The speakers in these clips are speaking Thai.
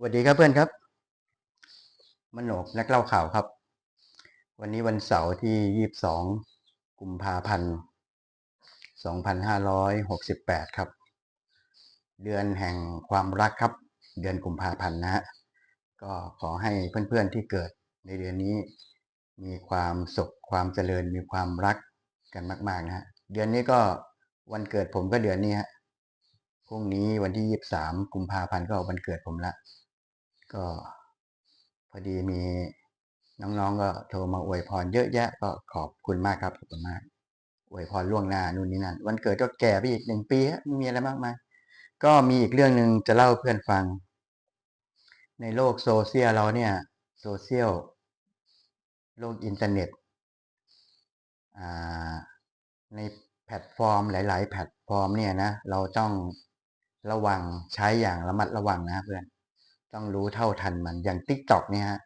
สวัสดีครับเพื่อนครับมโนกนักเล่าข่าวครับ วันนี้วันเสาร์ที่ 22 กุมภาพันธ์ 2568 ครับ เดือนแห่งความรักครับ เดือนกุมภาพันธ์นะฮะ ก็ขอให้เพื่อนๆที่เกิดในเดือนนี้ มีความสุขความเจริญมีความรักกันมากๆนะฮะ เดือนนี้ก็วันเกิดผมก็เดือนนี้ฮะพรุ่งนี้วันที่ 23 กุมภาพันธ์ก็วันเกิดผมละ ก็พอดีมีน้องๆก็โทรมาอวยพรเยอะแยะก็ขอบคุณมากครับขอบคุณมากอวยพรล่วงหน้านู่นนี่นั่นวันเกิดก็แก่ไปอีกหนึ่งปีฮะไม่มีอะไรมากมายก็มีอีกเรื่องหนึ่งจะเล่าเพื่อนฟัง ในโลกโซเชียลเราเนี่ยโซเชียลโลกอินเทอร์เน็ตในแพลตฟอร์มหลาย ๆ แพลตฟอร์มเนี่ยนะเราต้องระวังใช้อย่างระมัดระวังนะเพื่อน ต้องรู้เท่าทันมันอย่างติ๊กต็อกเนี่ยฮะ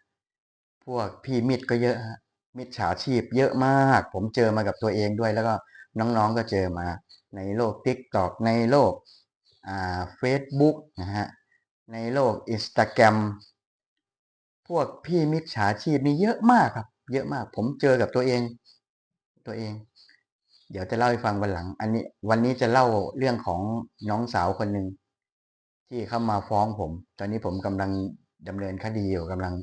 พวกพี่มิดก็เยอะฮะมิดฉาชีพเยอะมาก ผมเจอมากับตัวเองด้วย แล้วก็น้องๆก็เจอมา ในโลกติ๊กต็อกในโลกอ่าเฟซบุ๊กนะฮะในโลกอินสตาแกรมพวกพี่มิดฉาชีพนี่เยอะมากครับ เยอะมาก ผมเจอกับตัวเอง ตัวเอง เดี๋ยวจะเล่าให้ฟังวันหลัง อันนี้ วันนี้จะเล่าเรื่องของน้องสาวคนหนึ่ง ที่เข้ามาฟ้องผม ตอนนี้ผมกำลังดำเนินคดีอยู่กำลัง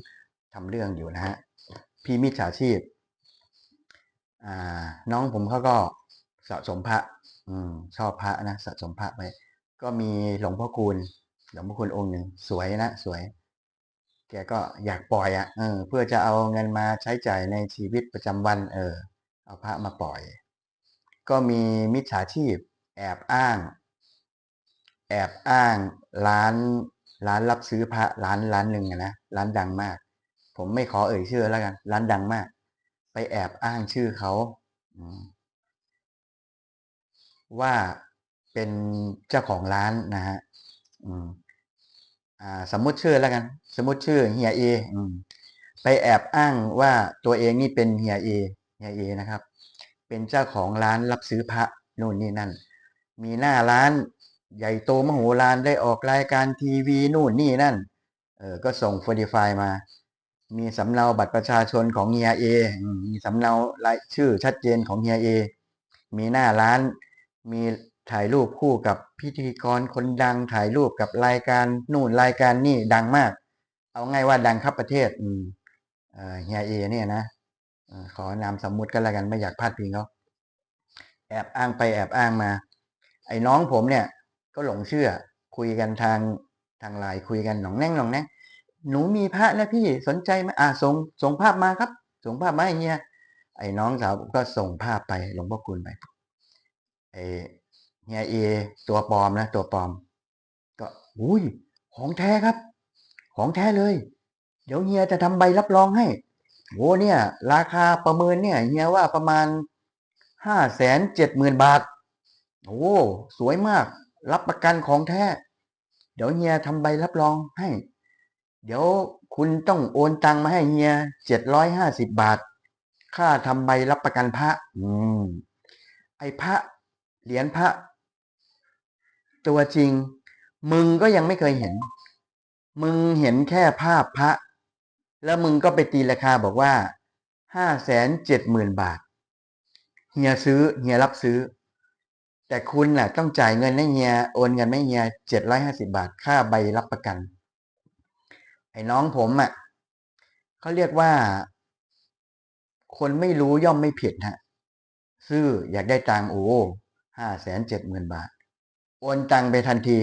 ทำเรื่องอยู่นะฮะพี่มิจฉาชีพอ่าน้องผมเขาก็สะสมพระอืมชอบพระนะสะสมพระไปก็มีหลวงพ่อคูณหลวงพ่อคูณองค์หนึ่งสวยนะสวย แกก็อยากปล่อยอะ่ะเออ เพื่อจะเอาเงินมาใช้จ่ายในชีวิตประจำวัน เออ เอาพระมาปล่อย ก็มีมิจฉาชีพ แอบอ้าง แอบอ้างร้านร้านรับซื้อพระร้านร้านหนึ่งนะร้านดังมาก ผมไม่ขอเอ่ยชื่อแล้วกัน ร้านดังมาก ไปแอบอ้างชื่อเขาว่าเป็นเจ้าของร้านนะฮะสมมุติชื่อแล้วกัน สมมุติชื่อเฮียเอไปแอบอ้างว่าตัวเองนี่เป็นเฮียเอเฮียเอนะครับ เป็นเจ้าของร้านรับซื้อพระนู่นนี่นั่น มีหน้าร้าน ใหญ่โตมโหฬารได้ออกรายการทีวีนู่นนี่นั่น เออ ก็ส่งฟอร์ดิฟายมา มีสำเนาบัตรประชาชนของเฮียเอ มีสำเนารายชื่อชัดเจนของเฮียเอ มีหน้าร้าน มีถ่ายรูปคู่กับพิธีกรคนดัง ถ่ายรูปกับรายการนู่นรายการนี่ดังมาก เอาง่ายว่าดังครับประเทศ อืมเฮียเอเนี่ยนะขอนามสมมุติกันแล้วกันไม่อยากพลาดพิงเขาแอบอ้างไปแอบอ้างมา ไอ้น้องผมเนี่ย ก็หลงเชื่อ คุยกันทางทางไลน์คุยกันหนองแน่งหนองแน่งหนูมีพระแล้วพี่สนใจไหมอ่าส่งส่งภาพมาครับ ส่งภาพมาไอเฮียไอ้น้องสาวก็ส่งภาพไปหลวงพ่อคุณไปไอ้เฮียเอตัวปลอมนะตัวปลอม ก็อุ้ยของแท้ครับ ของแท้เลย เดี๋ยวเฮียจะทำใบรับรองให้โอ้เนี่ย ราคาประเมินเนี่ยเฮียว่าประมาณห้าแสนเจ็ดหมื่นบาทโอ้สวยมาก รับประกันของแท้ เดี๋ยวเฮียทำใบรับรองให้ เดี๋ยวคุณต้องโอนตังมาให้เฮียเจ็ดร้อยห้าสิบบาท ค่าทำใบรับประกันพระ อืม ไอ้พระ เหรียญพระ ตัวจริง มึงก็ยังไม่เคยเห็น มึงเห็นแค่ภาพพระ แล้วมึงก็ไปตีราคาบอกว่าห้าแสนเจ็ดหมื่นบาท เฮียซื้อ เฮียรับซื้อ แต่คุณน่ะต้องจ่ายเงินให้เฮียโอนเงินให้เฮียเจ็ดร้อยห้าสิบาทค่าใบรับประกัน ไอ้น้องผมอะเขาเรียกว่า คนไม่รู้ย่อมไม่ผิดฮะซื้ออยากได้ตังโอ้ห้าแสนเจ็ดหมื่นบาท โอนตังไปทันที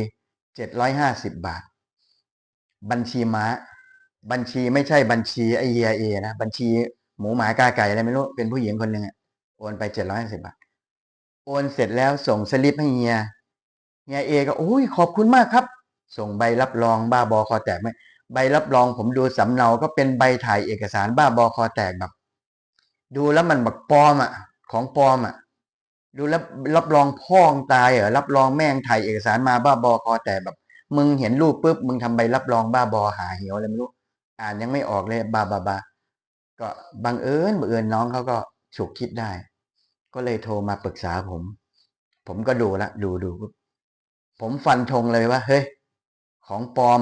เจ็ดร้อยห้าสิบบาท บัญชีม้า บัญชีไม่ใช่บัญชีไอเฮียเอนะ บัญชีหมูหมากาไก่อะไรไม่รู้ เป็นผู้หญิงคนหนึ่งโอนไปเจ็ดร้อยห้าสิบาท โอนเสร็จแล้วส่งสลิปให้เฮียเฮียเอก็โอ้ยขอบคุณมากครับ ส่งใบรับรองบ้าบอคอแตกไหมใบรับรองผมดูสำเนาก็เป็นใบถ่ายเอกสารบ้าบอคอแตกแบบ ดูแล้วมันแบบปลอมอะ ของปลอมอะ ดูแล้วรับรองพ่องตายเหรอรับรองแม่งถ่ายเอกสารมาบ้าบอคอแตกแบบ มึงเห็นรูปปุ๊บมึงทำใบรับรองบ้าบอหาเหี่ยวอะไรไม่รู้อ่านยังไม่ออกเลยบาบาบาก็บังเอิญบังเอิญน้องเขาก็ฉุกคิดได้ ก็เลยโทรมาปรึกษาผม ผมก็ดูละดูดูผมฟันธงเลยว่า เฮ้ย ของปลอม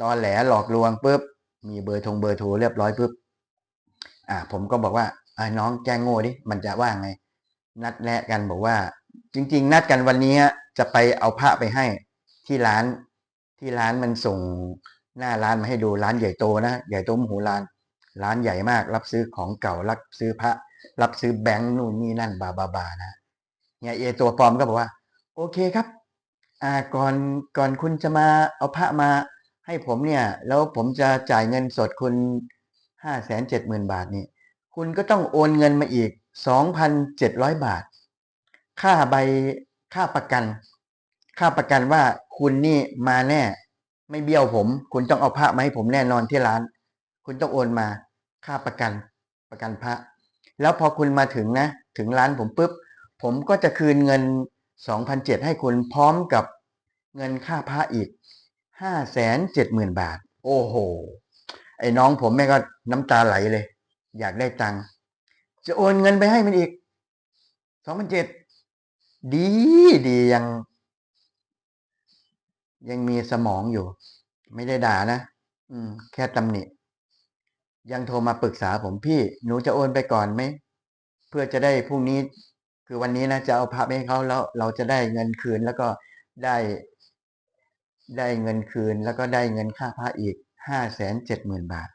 ตอนแหลหลอกลวงปุ๊บ มีเบอร์ทงเบอร์โทรเรียบร้อยปุ๊บ อ่า ผมก็บอกว่าไอ่าน้องแกล้งโง่ดิ มันจะว่าไง นัดแนะกันบอกว่า จริง ๆ นัดกันวันนี้จะไปเอาพระไปให้ที่ร้าน ที่ร้านมันส่งหน้าร้านมาให้ดูร้านใหญ่โตนะ ใหญ่โตมโหฬาร ร้านใหญ่มาก รับซื้อของเก่า รับซื้อพระ รับซื้อแบงค์นู่นนี่นั่นบาบาบานะเนี่ยเอตัวปลอมก็บอกว่า โอเคครับ อ่าก่อนก่อนคุณจะมาเอาพระมาให้ผมเนี่ย แล้วผมจะจ่ายเงินสดคุณห้าแสนเจ็ดหมื่นบาทนี่คุณก็ต้องโอนเงินมาอีกสองพันเจ็ดร้อยบาท ค่าใบค่าประกัน ค่าประกันว่าคุณนี่มาแน่ ไม่เบี้ยวผม คุณต้องเอาพระมาให้ผมแน่นอนที่ร้าน คุณต้องโอนมา ค่าประกันประกันพระ แล้วพอคุณมาถึงนะ ถึงร้านผมปุ๊บ ผมก็จะคืนเงินสองพันเจ็ดให้คุณพร้อมกับเงินค่าพระอีกห้าแสนเจ็ดหมื่นบาท โอ้โห ไอ้น้องผมแม่ก็น้ำตาไหลเลย อยากได้ตังค์จะโอนเงินไปให้มันอีกสองพันเจ็ดดีดียัง ยังมีสมองอยู่ ไม่ได้ด่านะ อืม แค่ตำหนิ ยังโทรมาปรึกษาผมพี่ หนูจะโอนไปก่อนไหม เพื่อจะได้พรุ่งนี้ คือวันนี้นะจะเอาพระไปให้เขาแล้วเราจะได้เงินคืนแล้วก็ได้ ได้เงินคืนแล้วก็ได้เงินค่าพระอีกห้าแสนเจ็ดหมื่นบาท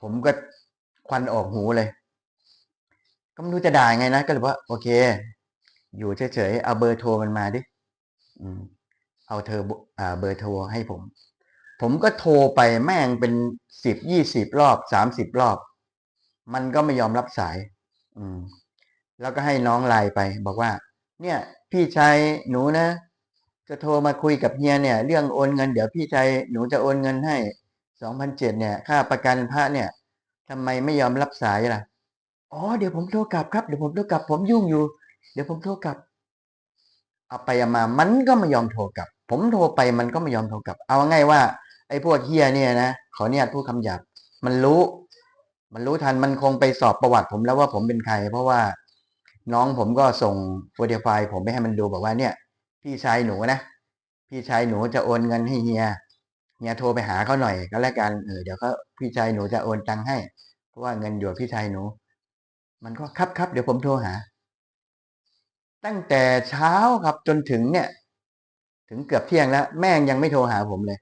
ผมก็ควันออกหูเลย ก็ไม่รู้จะด่าไงนะ ก็เลยว่า โอเค อยู่เฉยๆเอาเบอร์โทรมันมาดิเอาเธอเบอร์โทรให้ผม ผมก็โทรไปแม่งเป็นสิบยี่สิบรอบสามสิบรอบ มันก็ไม่ยอมรับสาย อืม แล้วก็ให้น้องไลน์ไป บอกว่า เนี่ย พี่ชายหนูนะจะโทรมาคุยกับเฮียเนี่ย เรื่องโอนเงินเดี๋ยวพี่ชายหนูจะโอนเงินให้สองพันเจ็ดเนี่ย ค่าประกันพระเนี่ยทำไมไม่ยอมรับสายล่ะอ๋อเดี๋ยวผมโทรกลับครับเดี๋ยวผมโทรกลับ ผมยุ่งอยู่ เดี๋ยวผมโทรกลับเอาไปเอามา มันก็ไม่ยอมโทรกลับ ผมโทรไปมันก็ไม่ยอมโทรกลับ เอาง่ายว่า ไอ้พวกเฮียเนี่ยนะขอเนี่ยพูดคำหยาบมันรู้ มันรู้ทันมันคงไปสอบประวัติผมแล้วว่าผมเป็นใคร เพราะว่าน้องผมก็ส่งโฟเดียไฟล์ผมไปให้มันดูบอกว่าเนี่ย พี่ชายหนูนะพี่ชายหนูจะโอนเงินให้เฮียเฮียโทรไปหาเขาหน่อยก็แล้วกันเออเดี๋ยวเขาพี่ชายหนูจะโอนตังค์ให้เพราะว่าเงินอยู่พี่ชายหนู มันก็ครับครับเดี๋ยวผมโทรหา ตั้งแต่เช้าครับจนถึงเนี่ย ถึงเกือบเที่ยงแล้ว แม่งยังไม่โทรหาผมเลย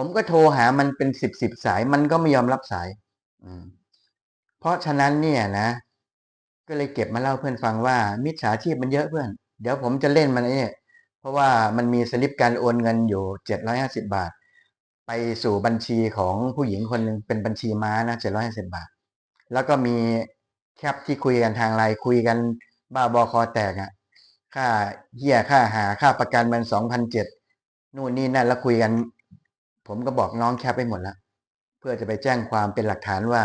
ผมก็โทรหามันเป็นสิบสิบสายมันก็ไม่ยอมรับสาย อืม เพราะฉะนั้นเนี่ยนะ ก็เลยเก็บมาเล่าเพื่อนฟังว่า มิจฉาชีพมันเยอะเพื่อน เดี๋ยวผมจะเล่นมันเนี่ยเพราะว่ามันมีสลิปการโอนเงินอยู่เจ็ดร้อยห้าสิบาท ไปสู่บัญชีของผู้หญิงคนหนึ่งเป็นบัญชีม้านะเจ็ดร้อยห้าสิบาท แล้วก็มีแคปที่คุยกันทางไลน์คุยกันบ้าบอคอแตกอะ่ะ ค่าเหี้ยค่าหาค่าประกันมันสองพันเจ็ดนู่นนี่นั่นแล้วคุยกัน ผมก็บอกน้องแคปไปหมดแล้ว เพื่อจะไปแจ้งความเป็นหลักฐานว่า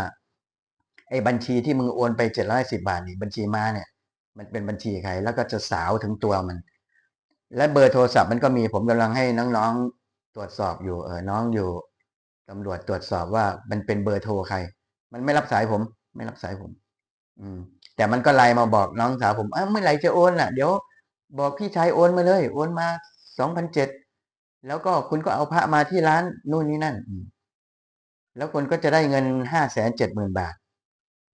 ไอ้บัญชีที่มึงโอนไปเจ็ดร้อยสิบาทนี่บัญชีมาเนี่ย มันเป็นบัญชีใคร แล้วก็จะสาวถึงตัวมัน และเบอร์โทรศัพท์มันก็มีผมกำลังให้น้องๆตรวจสอบอยู่เออน้องอยู่ตำรวจตรวจสอบว่ามันเป็นเบอร์โทรใคร มันไม่รับสายผม ไม่รับสายผม อืม แต่มันก็ไลน์มาบอกน้องสาวผมอ้าวเมื่อไหร่จะโอนล่ะ เดี๋ยว บอกพี่ชายโอนมาเลย โอนมาสองพันเจ็ด แล้วก็คุณก็เอาพระมาที่ร้านนู่นนี่นั่น แล้วคุณก็จะได้เงินห้าแสนเจ็ดหมื่นบาท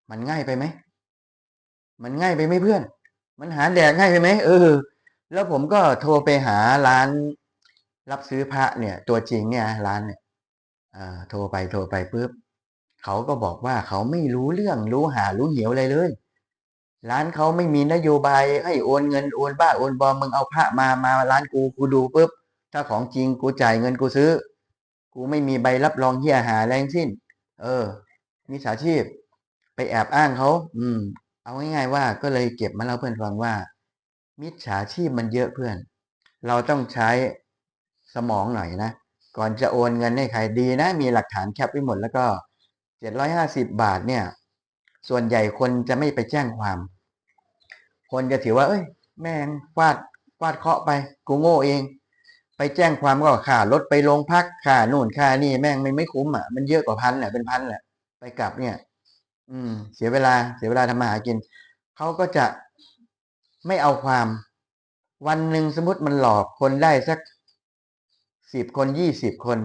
มันง่ายไปไหม มันง่ายไปไหมเพื่อน มันหาแดกง่ายไปไหมเออ แล้วผมก็โทรไปหาร้าน รับซื้อพระเนี่ย ตัวจริงเนี่ยร้านเนี่ยอ่าโทรไปโทรไปปุ๊บเขาก็บอกว่าเขาไม่รู้เรื่องรู้หารู้เหี่ยวอะไรเลย ร้านเขาไม่มีนโยบายให้โอนเงินโอนบ้าโอนบอมมึงเอาพระมามาร้านกูกูดูปุ๊บ ถ้าของจริงกูจ่ายเงินกูซื้อ กูไม่มีใบรับรองเฮียหาแรงสิ้น เออมิจฉาชีพ ไปแอบอ้างเขาอืม เอาง่ายๆว่าก็เลยเก็บมาเล่าเพื่อนฟังว่า มิจฉาชีพมันเยอะเพื่อน เราต้องใช้สมองหน่อยนะ ก่อนจะโอนเงินให้ใครดีนะ มีหลักฐานแคปไว้หมดแล้วก็เจ็ดร้อยห้าสิบบาทเนี่ย ส่วนใหญ่คนจะไม่ไปแจ้งความ คนจะถือว่า เอ้ย แม่งฟาดฟาดเคาะไป กูโง่เอง ไปแจ้งความก็ค่ารถไปโรงพักค่านู่นค่านี่แม่งไม่ไม่คุ้มอะมันเยอะกว่าพันแหละเป็นพันแหละไปกลับเนี่ย อืม เสียเวลาเสียเวลาทำมาหากินเขาก็จะไม่เอาความ วันหนึ่งสมมติมันหลอกคนได้สักสิบคนยี่สิบคน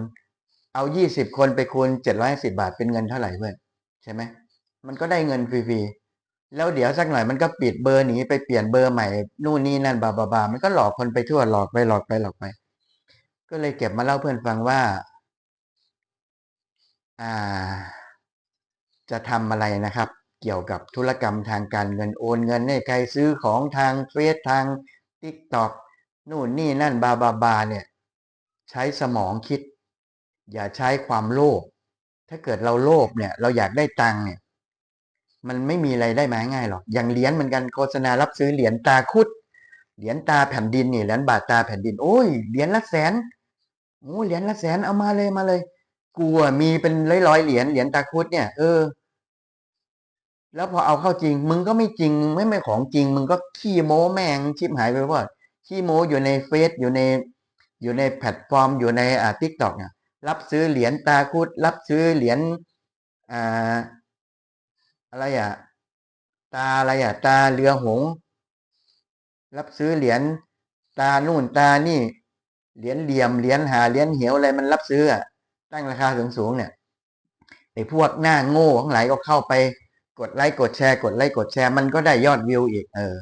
เอายี่สิบคนไปคูณเจ็ดร้อยสิบาทเป็นเงินเท่าไหร่เพื่อนใช่ไหมมันก็ได้เงินฟรีๆแล้วเดี๋ยวสักหน่อยมันก็ปิดเบอร์หนีไปเปลี่ยนเบอร์ใหม่นู่นนี่นั่นบาบาบามันก็หลอกคนไปทั่วหลอกไปหลอกไปหลอกไป ก็เลยเก็บมาเล่าเพื่อนฟังว่าอาจะทำอะไรนะครับ เกี่ยวกับธุรกรรมทางการเงินโอนเงินให้ใครซื้อของทางเฟซทางทิกตอกนู่นนี่นั่นบาบาบาเนี่ย ใช้สมองคิด อย่าใช้ความโลภถ้าเกิดเราโลภเนี่ย เราอยากได้ตังค์เนี่ย มันไม่มีอะไรได้มาง่ายหรอกอย่างเหรียญเหมือนกันโฆษณารับซื้อเหรียญตาคุด เหรียญตาแผ่นดินนี่เหรียญบาทตาแผ่นดิน โอ้ยเหรียญละแสนโอ้เหรียญละแสนเอามาเลยมาเลยกลัวมีเป็นร้อยร้อยๆเหรียญเหรียญตาคุดเนี่ยเออ แล้วพอเอาเข้าจริง มึงก็ไม่จริงมึงไม่ไม่ของจริง มึงก็ขี้โม้แม่งชิบหายไปว่าขี้โม้อยู่ในเฟซอยู่ในอยู่ในแพลตฟอร์มอยู่ในอ่าทิกตอกเนี่ยรับซื้อเหรียญตาคุด รับซื้อเหรียญอ่าอะไรอะ ตาอะไรอะ ตาเรือหง รับซื้อเหรียญตานู่นตานี่ เหรียญเหลี่ยมเหรียญหาเหรียญเหวอะไรมันรับซื้ออะตั้งราคาสูงๆเนี่ยไอ้พวกหน้าโง่ทั้งหลายก็เข้าไปกดไลค์กดแชร์ กดไลค์กดแชร์ มันก็ได้ยอดวิวอีกเออ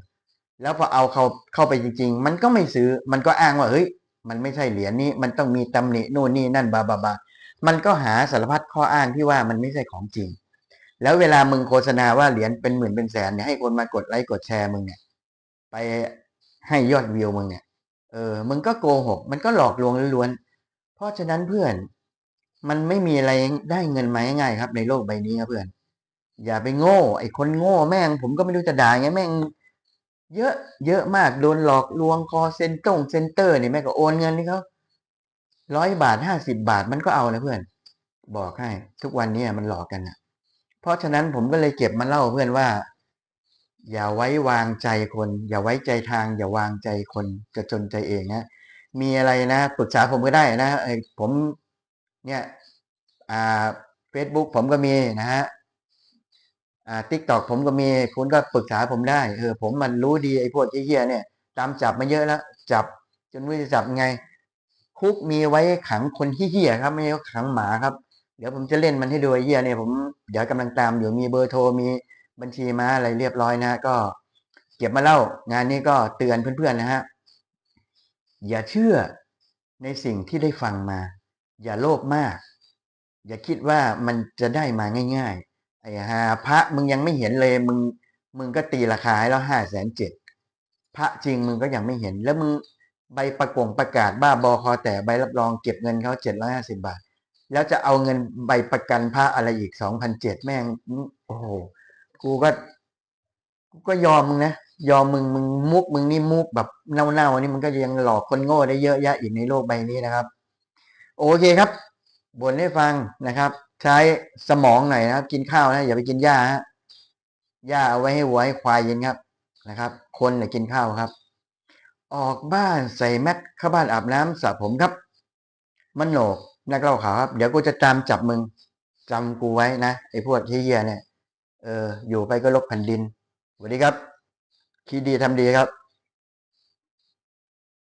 แล้วพอเอาเขาเข้าไปจริง ๆ มันก็ไม่ซื้อ มันก็อ้างว่าเฮ้ย มันไม่ใช่เหรียญนี้ มันต้องมีตำหนินู่นนี่นั่นบาบาบามันก็หาสารพัดข้ออ้างที่ว่ามันไม่ใช่ของจริง แล้วเวลามึงโฆษณาว่าเหรียญเป็นหมื่นเป็นแสนเนี่ยให้คนมากดไลค์กดแชร์มึงเนี่ย ไป ให้ยอดวิวมึงเนี่ย เออ มึงก็โกหก มันก็หลอกลวงล้วนๆ เพราะฉะนั้นเพื่อน มันไม่มีอะไรได้เงินมาง่ายๆครับ ในโลกใบนี้ครับเพื่อน อย่าไปโง่ ไอ้คนโง่แม่ง ผมก็ไม่รู้จะด่าไงแม่ง เยอะ เยอะมาก โดนหลอกลวงคอเซ็นตงเซ็นเตอร์นี่แม่งก็โอนเงินนี่เขาร้อยบาทห้าสิบาทมันก็เอานะเพื่อน บอกให้ ทุกวันนี้มันหลอกกันนะเพราะฉะนั้นผมก็เลยเก็บมาเล่าเพื่อนว่า อย่าไว้วางใจคน อย่าไว้ใจทาง อย่าวางใจคนจะจนใจเองนะมีอะไรนะปรึกษาผมก็ได้นะไอ้ผมเนี่ยอ่าเฟซบุ๊กผมก็มีนะฮะอ่าทิกตอกผมก็มีคุณก็ปรึกษาผมได้เออผมมันรู้ดีไอ้พวกเหี้ยเนี่ยตามจับมาเยอะแล้ว จับจนไม่จะจับไง คุกมีไว้ขังคนเหี้ยครับ ไม่ใช่ขังหมาครับ เดี๋ยวผมจะเล่นมันให้ดูไอ้เหี้ยเนี่ยผมเดี๋ยวกำลังตามอยู่มีเบอร์โทรมี บัญชีมาอะไรเรียบร้อยนะ ก็เก็บมาเล่างานนี้ก็เตือนเพื่อนๆนะฮะอย่าเชื่อในสิ่งที่ได้ฟังมา อย่าโลภมาก อย่าคิดว่ามันจะได้มาง่ายๆไอ้ฮาพระมึงยังไม่เห็นเลยมึงมึงก็ตีราคาให้แล้วห้าแสนเจ็ดพระจริงมึงก็ยังไม่เห็น แล้วมึงใบประกงประกาศบ้าบอคอแต่ใบรับรองเก็บเงินเขาเจ็ดร้อยห้าสิบาท แล้วจะเอาเงินใบประกันพระอะไรอีกสองพันเจ็ดแม่งโอ้โห กูก็กูก็ยอมมึงนะยอมมึงมึงมุกมึงนี่มุกแบบเน่าๆนี่มันก็ยังหลอกคนโง่ได้เยอะแยะอีกในโลกใบนี้นะครับ โอเคครับบ่นให้ฟังนะครับ ใช้สมองหน่อยนะครับ กินข้าวนะอย่าไปกินหญ้าฮะหญ้าเอาไว้ให้วัวให้ควายกินครับนะครับ คนเนี่ยกินข้าวครับ ออกบ้านใส่แมสเข้าบ้านอาบน้ำสระผมครับ มันโหนกนักเล่าข่าวครับ เดี๋ยวกูจะตามจับมึงจำกูไว้นะไอ้พวกเหี้ยเนี่ย เอออยู่ไปก็ลกแผ่นดินสวัสดีครับ คิดดีทำดีครับ